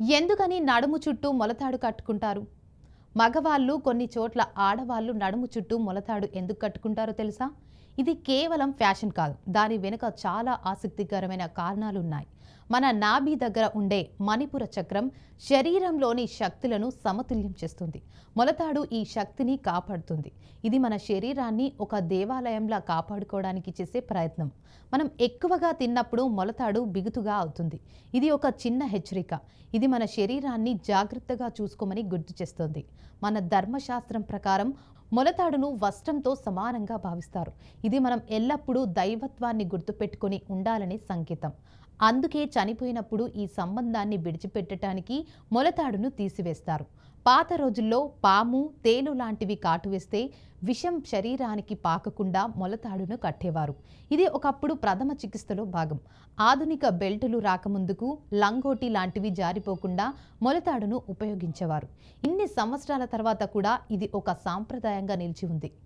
ఎందుకని నడుము చుట్టూ మొలతాడు కట్టుకుంటారు? మగవాళ్ళు కొన్ని చోట్ల ఆడవాళ్ళు నడుము చుట్టూ మొలతాడు ఎందుకు కట్టుకుంటారో తెలుసా? ఇది కేవలం ఫ్యాషన్ కాదు. దాని వెనుక చాలా ఆసక్తికరమైన కారణాలు ఉన్నాయి మన నాభి దగ్గర ఉండే మణిపుర చక్రం శరీరంలోని శక్తులను సమతుల్యం చేస్తుంది. మొలతాడు ఈ శక్తిని కాపాడుతుంది. ఇది మన శరీరాన్ని ఒక దేవాలయంలా కాపాడుకోవడానికి చేసే ప్రయత్నం. మనం ఎక్కువగా తిన్నప్పుడు మొలతాడు బిగుతుగా అవుతుంది. ఇది ఒక చిన్న హెచ్చరిక. ఇది మన శరీరాన్ని జాగ్రత్తగా చూసుకోమని గుర్తు చేస్తుంది. మన ధర్మశాస్త్రం ప్రకారం మొలతాడును వస్త్రంతో సమానంగా భావిస్తారు. ఇది మనం ఎల్లప్పుడూ దైవత్వాన్ని గుర్తుపెట్టుకొని ఉండాలనే సంకేతం. అందుకే చనిపోయినప్పుడు ఈ సంబంధాన్ని విడిచిపెట్టడానికి మొలతాడును తీసివేస్తారు. పాత రోజుల్లో పాము తేలు లాంటివి కాటువేస్తే విషం శరీరానికి పాకకుండా మొలతాడును కట్టేవారు. ఇది ఒకప్పుడు ప్రథమ చికిత్సలో భాగం. ఆధునిక బెల్టులు రాకముందుకు లంగోటి లాంటివి జారిపోకుండా మొలతాడును ఉపయోగించేవారు. ఇన్ని సంవత్సరాల తర్వాత కూడా ఇది ఒక సాంప్రదాయంగా నిలిచి ఉంది.